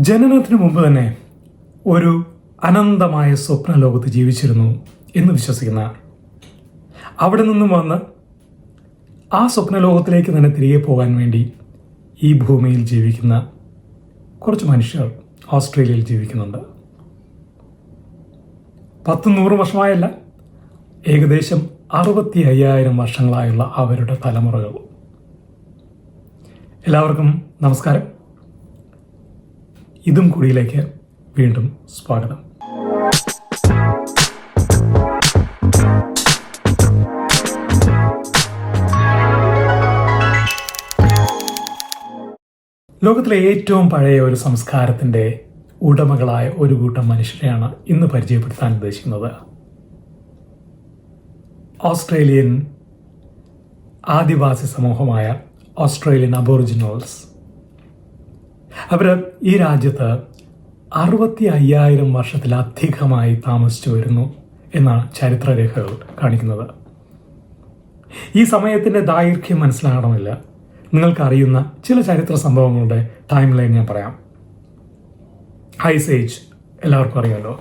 ജനനത്തിന് മുമ്പ് തന്നെ ഒരു അനന്തമായ സ്വപ്ന ലോകത്ത് ജീവിച്ചിരുന്നു എന്ന് വിശ്വസിക്കുന്ന അവിടെ നിന്നും വന്ന് ആ സ്വപ്ന ലോകത്തിലേക്ക് തന്നെ തിരികെ പോകാൻ വേണ്ടി ഈ ഭൂമിയിൽ ജീവിക്കുന്ന കുറച്ച് മനുഷ്യർ ഓസ്ട്രേലിയയിൽ ജീവിക്കുന്നുണ്ട്. പത്ത് നൂറ് വർഷമായല്ല ഏകദേശം അറുപത്തി അയ്യായിരം വർഷങ്ങളായുള്ള അവരുടെ തലമുറകൾ. എല്ലാവർക്കും നമസ്കാരം. ഇതും കൂടിയിലേക്ക് വീണ്ടും സ്വാഗതം. ലോകത്തിലെ ഏറ്റവും പഴയ ഒരു സംസ്കാരത്തിന്റെ ഉടമകളായ ഒരു കൂട്ടം മനുഷ്യരെയാണ് ഇന്ന് പരിചയപ്പെടുത്താൻ ഉദ്ദേശിക്കുന്നത്. ഓസ്ട്രേലിയൻ ആദിവാസി സമൂഹമായ ഓസ്ട്രേലിയൻ അബോറിജിനൽസ് അവർ ഈ രാജ്യത്ത് അറുപത്തി അയ്യായിരം വർഷത്തിലധികമായി താമസിച്ചു വരുന്നു എന്നാണ് ചരിത്രരേഖകൾ കാണിക്കുന്നത്. ഈ സമയത്തിന്റെ ദൈർഘ്യം മനസ്സിലാകണമില്ല. നിങ്ങൾക്കറിയുന്ന ചില ചരിത്ര സംഭവങ്ങളുടെ ടൈം ലൈൻ ഞാൻ പറയാം. ഐസ് ഏജ് എല്ലാവർക്കും അറിയാമല്ലോ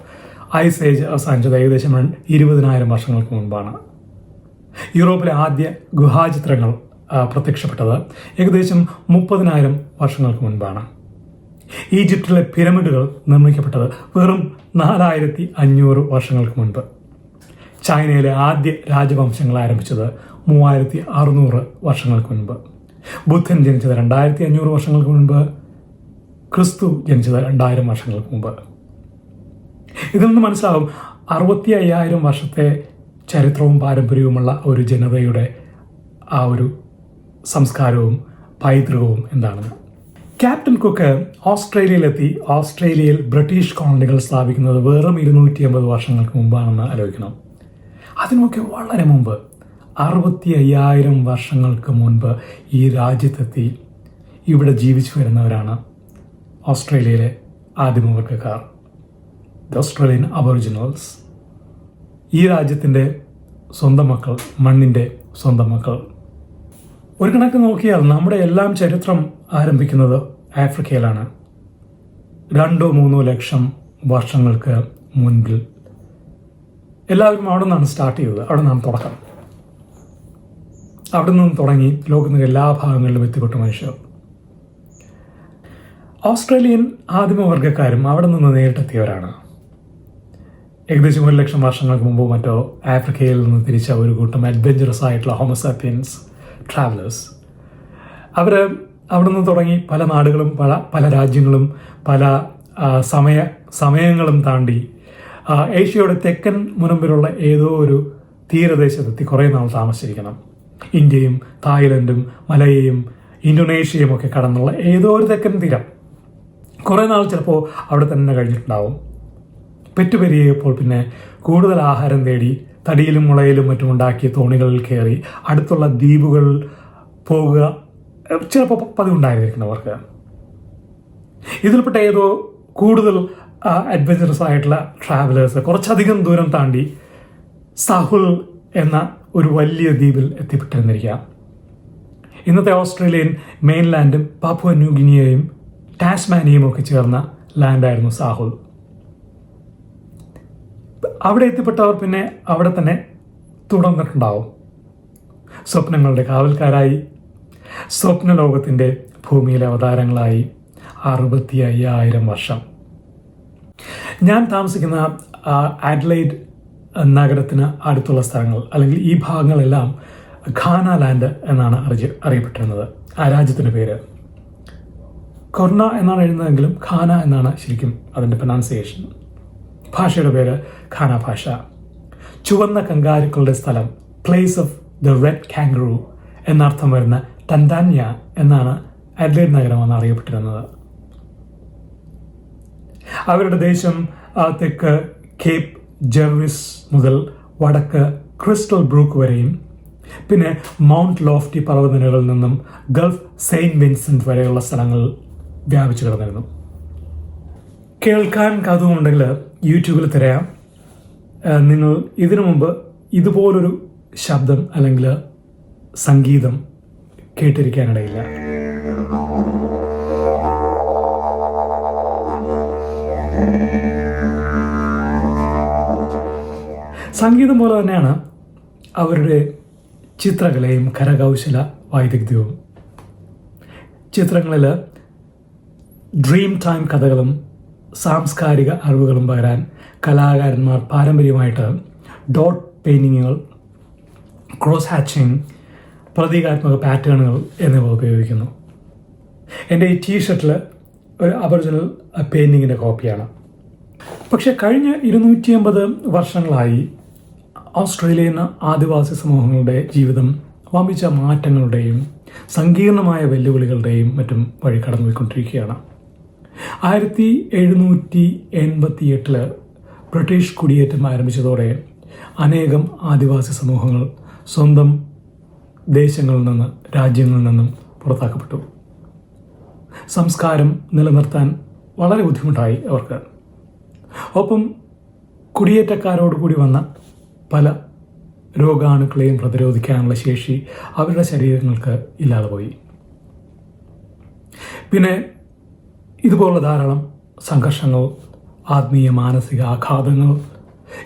ഐസ് ഏജ് അവസാനിച്ചത് ഏകദേശം ഇരുപതിനായിരം വർഷങ്ങൾക്ക് മുൻപാണ്. യൂറോപ്പിലെ ആദ്യ ഗുഹാചിത്രങ്ങൾ പ്രത്യക്ഷപ്പെട്ടത് ഏകദേശം മുപ്പതിനായിരം വർഷങ്ങൾക്ക് മുൻപാണ്. ഈജിപ്തിലെ പിരമിഡുകൾ നിർമ്മിക്കപ്പെട്ടത് വെറും നാലായിരത്തി അഞ്ഞൂറ് വർഷങ്ങൾക്ക് മുൻപ്. ചൈനയിലെ ആദ്യ രാജവംശങ്ങൾ ആരംഭിച്ചത് മൂവായിരത്തി അറുന്നൂറ് വർഷങ്ങൾക്ക് മുൻപ്. ബുദ്ധൻ ജനിച്ചത് രണ്ടായിരത്തി അഞ്ഞൂറ് വർഷങ്ങൾക്ക് മുൻപ്. ക്രിസ്തു ജനിച്ചത് രണ്ടായിരം വർഷങ്ങൾക്ക് മുമ്പ് ഇതിൽ നിന്ന് മനസ്സിലാവും അറുപത്തി അയ്യായിരം വർഷത്തെ ചരിത്രവും പാരമ്പര്യവുമുള്ള ഒരു ജനതയുടെ ആ ഒരു സംസ്കാരവും പൈതൃകവും എന്താണെന്ന് ക്യാപ്റ്റൻ കുക്ക് ഓസ്ട്രേലിയയിലെത്തി. ഓസ്ട്രേലിയയിൽ ബ്രിട്ടീഷ് കോളനികൾ സ്ഥാപിക്കുന്നത് വെറും ഇരുന്നൂറ്റി അമ്പത് വർഷങ്ങൾക്ക് മുമ്പാണെന്ന് ആലോചിക്കണം. അതിനൊക്കെ വളരെ മുമ്പ് അറുപത്തി അയ്യായിരം വർഷങ്ങൾക്ക് മുൻപ് ഈ രാജ്യത്തെത്തി ഇവിടെ ജീവിച്ചു വരുന്നവരാണ് ഓസ്ട്രേലിയയിലെ ആദിമവർഗക്കാർ ദ ഓസ്ട്രേലിയൻ അബോറിജിനൽസ്. ഈ രാജ്യത്തിന്റെ സ്വന്തം മക്കൾ മണ്ണിന്റെ സ്വന്തം മക്കൾ. ഒരു കണക്ക് നോക്കിയാൽ നമ്മുടെ എല്ലാം ചരിത്രം ആരംഭിക്കുന്നത് ആഫ്രിക്കയിലാണ് രണ്ടോ മൂന്നോ ലക്ഷം വർഷങ്ങൾക്ക് മുൻപിൽ എല്ലാവരും അവിടെ നിന്നാണ് സ്റ്റാർട്ട് ചെയ്തത്. അവിടെ നിന്നാണ് തുടക്കം. അവിടെ നിന്നും തുടങ്ങി ലോകത്തിന്റെ എല്ലാ ഭാഗങ്ങളിലും എത്തിപ്പെട്ടു മനുഷ്യർ. ഓസ്ട്രേലിയൻ ആദിമവർഗക്കാരും അവിടെ നിന്ന് നേരിട്ടെത്തിയവരാണ്. ഏകദേശം ഒരു ലക്ഷം വർഷങ്ങൾക്ക് മുമ്പ് മറ്റോ ആഫ്രിക്കയിൽ നിന്ന് തിരിച്ച ഒരു കൂട്ടം അഡ്വഞ്ചറസ് ആയിട്ടുള്ള ഹോമസാപ്പിയൻസ് ട്രാവലേഴ്സ് അവർ അവിടെ നിന്ന് തുടങ്ങി പല നാടുകളും പല പല രാജ്യങ്ങളും പല സമയ സമയങ്ങളും താണ്ടി ഏഷ്യയുടെ തെക്കൻ മുനമ്പിലുള്ള ഏതോ ഒരു തീരദേശത്തെത്തി കുറേ നാൾ താമസിച്ചിരിക്കണം. ഇന്ത്യയും തായ്ലൻഡും മലയയും ഇന്തോനേഷ്യയും ഒക്കെ കടന്നുള്ള ഏതോ ഒരു തെക്കൻ തീരം. കുറേ നാൾ ചിലപ്പോൾ അവിടെ തന്നെ കഴിഞ്ഞിട്ടുണ്ടാവും. പെറ്റുപെരിയപ്പോൾ പിന്നെ കൂടുതൽ ആഹാരം തേടി തടിയിലും മുളയിലും മറ്റും ഉണ്ടാക്കിയ തോണികളിൽ കയറി അടുത്തുള്ള ദ്വീപുകൾ പോകുക ചിലപ്പോൾ പതിവുണ്ടായിരിക്കണം അവർക്ക്. ഇതിൽപ്പെട്ട ഏതോ കൂടുതൽ അഡ്വഞ്ചറസ് ആയിട്ടുള്ള ട്രാവലേഴ്സ് കുറച്ചധികം ദൂരം താണ്ടി സാഹുൽ എന്ന ഒരു വലിയ ദ്വീപിൽ എത്തിപ്പെട്ടിരുന്നിരിക്കാം ഇന്നത്തെ ഓസ്ട്രേലിയൻ മെയിൻലാൻഡും പാപ്പുവ ന്യൂഗിനിയയും ടാസ്മാനിയും ഒക്കെ ചേർന്ന ലാൻഡായിരുന്നു സാഹുൽ. അവിടെ എത്തിപ്പെട്ടവർ പിന്നെ അവിടെ തന്നെ തുടർന്നിട്ടുണ്ടാവും. സ്വപ്നങ്ങളുടെ കാവൽക്കാരായി സ്വപ്ന ലോകത്തിന്റെ ഭൂമിയിലെ അവതാരങ്ങളായി അറുപത്തി അയ്യായിരം വർഷം. ഞാൻ താമസിക്കുന്ന ആഡ്ലൈഡ് നഗരത്തിന് അടുത്തുള്ള സ്ഥലങ്ങൾ അല്ലെങ്കിൽ ഈ ഭാഗങ്ങളെല്ലാം ഖാന ലാൻഡ് എന്നാണ് അറിയ അറിയപ്പെട്ടിരുന്നത്. ആ രാജ്യത്തിന്റെ പേര്. കൊർണ എന്നാണ് എഴുതുന്നതെങ്കിലും ഖാന എന്നാണ് ശരിക്കും അതിന്റെ പ്രൊനൗൺസിയേഷൻ ഭാഷയുടെ പേര് ഖാന ഭാഷ. ചുവന്ന കങ്കാരുക്കളുടെ സ്ഥലം place of the red kangaroo എന്നർത്ഥം വരുന്ന ടൻതാന്യ എന്നാണ് അഡ്ലൈഡ് നഗരം എന്ന് അറിയപ്പെട്ടിരുന്നത്. അവരുടെ ദേശം തെക്ക് കേപ്പ് ജെർവിസ് മുതൽ വടക്ക് ക്രിസ്റ്റൽ ബ്രൂക്ക് വരെയും പിന്നെ മൗണ്ട് ലോഫ്റ്റി പർവതനകളിൽ നിന്നും ഗൾഫ് സെയിന്റ് വിൻസെന്റ് വരെയുള്ള സ്ഥലങ്ങൾ വ്യാപിച്ചു കിടന്നിരുന്നു. കേൾക്കാൻ കഥമുണ്ടെങ്കിൽ യൂട്യൂബിൽ തിരയാം. നിങ്ങൾ ഇതിനു മുമ്പ് ഇതുപോലൊരു ശബ്ദം അല്ലെങ്കിൽ സംഗീതം കേട്ടിരിക്കാനിടയില്ല. സംഗീതം പോലെ തന്നെയാണ് അവരുടെ ചിത്രകലയും കരകൗശല വൈദഗ്ധ്യവും ചിത്രങ്ങളിൽ ഡ്രീം ടൈം കഥകളും സാംസ്കാരിക അറിവുകളും പകരാൻ കലാകാരന്മാർ പാരമ്പര്യമായിട്ട് ഡോട്ട് പെയിന്റിങ്ങുകൾ ക്രോസ് ഹാച്ചിങ് പ്രതീകാത്മക പാറ്റേണുകൾ എന്നിവ ഉപയോഗിക്കുന്നു. എന്റെ ഈ ടീഷർട്ടിൽ ഒരു അബർജിനൽ പെയിന്റിങ്ങിന്റെ കോപ്പിയാണ്. പക്ഷേ കഴിഞ്ഞ ഇരുന്നൂറ്റി അമ്പത് വർഷങ്ങളായി ഓസ്ട്രേലിയൻ ആദിവാസി സമൂഹങ്ങളുടെ ജീവിതം വമ്പിച്ച മാറ്റങ്ങളുടെയും സങ്കീർണമായ വെല്ലുവിളികളുടെയും മറ്റും വഴി കടന്നുപോയിക്കൊണ്ടിരിക്കുകയാണ്. ആയിരത്തി എഴുന്നൂറ്റി എൺപത്തി എട്ടിൽ ബ്രിട്ടീഷ് കുടിയേറ്റം ആരംഭിച്ചതോടെ അനേകം ആദിവാസി സമൂഹങ്ങൾ സ്വന്തം ദേശങ്ങളിൽ നിന്ന് രാജ്യങ്ങളിൽ നിന്നും പുറത്താക്കപ്പെട്ടു. സംസ്കാരം നിലനിർത്താൻ വളരെ ബുദ്ധിമുട്ടായി അവർക്ക്. ഒപ്പം കുടിയേറ്റക്കാരോട് കൂടി വന്ന പല രോഗാണുക്കളെയും പ്രതിരോധിക്കാനുള്ള ശേഷി അവരുടെ ശരീരങ്ങൾക്ക് ഇല്ലാതെ പോയി. പിന്നെ ഇതുപോലുള്ള ധാരാളം സംഘർഷങ്ങൾ ആത്മീയ മാനസിക ആഘാതങ്ങൾ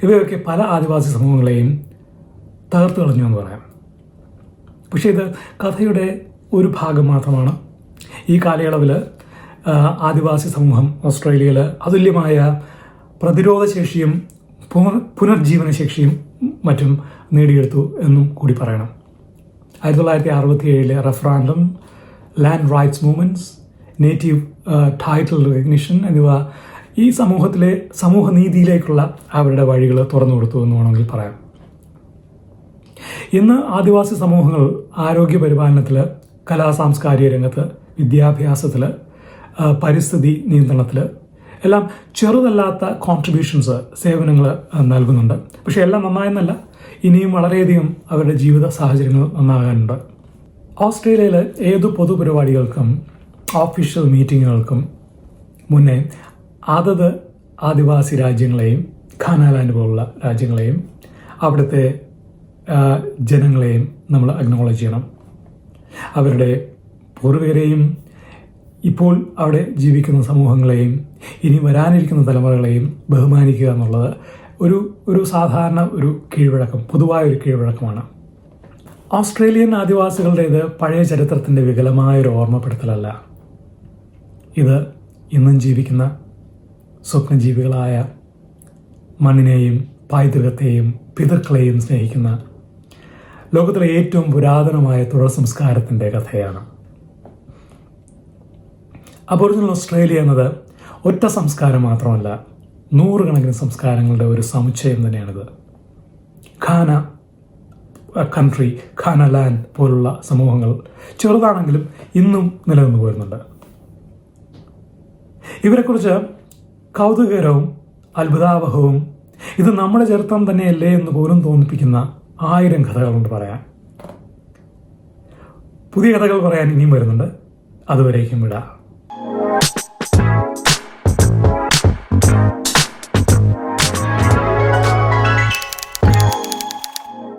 ഇവയൊക്കെ പല ആദിവാസി സമൂഹങ്ങളെയും തകർത്തു കളഞ്ഞു എന്ന് പറയാം. പക്ഷേ ഇത് കഥയുടെ ഒരു ഭാഗം മാത്രമാണ്. ഈ കാലയളവിൽ ആദിവാസി സമൂഹം ഓസ്ട്രേലിയയിൽ അതുല്യമായ പ്രതിരോധ ശേഷിയും പുനർ പുനർജീവന ശേഷിയും മറ്റും നേടിയെടുത്തു എന്നും കൂടി പറയണം. ആയിരത്തി തൊള്ളായിരത്തി അറുപത്തി ഏഴിലെ referendum land rights movements native title recognition എന്നിവ ഈ സമൂഹത്തിലെ സമൂഹനീതിയിലേക്കുള്ള അവരുടെ വഴികൾ തുറന്നു കൊടുത്തു എന്ന് വേണമെങ്കിൽ പറയാം. ഇന്ന് ആദിവാസി സമൂഹങ്ങൾ ആരോഗ്യ പരിപാലനത്തിൽ കലാ സാംസ്കാരിക രംഗത്ത് വിദ്യാഭ്യാസത്തിൽ പരിസ്ഥിതി നിയന്ത്രണത്തിൽ എല്ലാം ചെറുതല്ലാത്ത കോൺട്രിബ്യൂഷൻസ് സേവനങ്ങൾ നൽകുന്നുണ്ട്. പക്ഷേ എല്ലാം നന്നായെന്നല്ല ഇനിയും വളരെയധികം അവരുടെ ജീവിത സാഹചര്യങ്ങൾ നന്നാകാനുണ്ട്. ഓസ്ട്രേലിയയിൽ ഏത് പൊതുപരിപാടികൾക്കും ഓഫീഷ്യൽ മീറ്റിങ്ങുകൾക്കും മുന്നേ അതത് ആദിവാസി രാജ്യങ്ങളെയും ഖാനാലാൻഡ് പോലുള്ള രാജ്യങ്ങളെയും അവിടുത്തെ ജനങ്ങളെയും നമ്മൾ അക്നോളജ് ചെയ്യണം. അവരുടെ പൂർവികരെയും ഇപ്പോൾ അവിടെ ജീവിക്കുന്ന സമൂഹങ്ങളെയും ഇനി വരാനിരിക്കുന്ന തലമുറകളെയും ബഹുമാനിക്കുക എന്നുള്ളത് ഒരു ഒരു സാധാരണ ഒരു കീഴ്വഴക്കം പൊതുവായ ഒരു കീഴ്വഴക്കമാണ്. ഓസ്ട്രേലിയൻ ആദിവാസികളുടേത് പഴയ ചരിത്രത്തിന്റെ വികലമായ ഒരു ഓർമ്മപ്പെടുത്തലല്ല. ഇത് ഇന്നും ജീവിക്കുന്ന സ്വപ്നജീവികളായ മണ്ണിനെയും പൈതൃകത്തെയും പിതൃക്കളെയും സ്നേഹിക്കുന്ന ലോകത്തിലെ ഏറ്റവും പുരാതനമായ തുടർ സംസ്കാരത്തിന്റെ കഥയാണ്. അബോറിജിനൽ ഓസ്ട്രേലിയ എന്നത് ഒറ്റ സംസ്കാരം മാത്രമല്ല നൂറുകണക്കിന് സംസ്കാരങ്ങളുടെ ഒരു സമുച്ചയം തന്നെയാണിത്. ഖാന കൺട്രി ഖാന ലാൻഡ് പോലുള്ള സമൂഹങ്ങൾ ചെറുതാണെങ്കിലും ഇന്നും നിലനിന്നു പോരുന്നുണ്ട്. ഇവരെക്കുറിച്ച് കൗതുകകരവും അത്ഭുതാവഹവും ഇത് നമ്മുടെ ചരിത്രം തന്നെയല്ലേ എന്ന് പോലും തോന്നിപ്പിക്കുന്ന ആയിരം കഥകളുണ്ട് പറയാൻ. പുതിയ കഥകൾ പറയാൻ ഇനിയും വരുന്നുണ്ട്. അതുവരേക്കും വിടാം.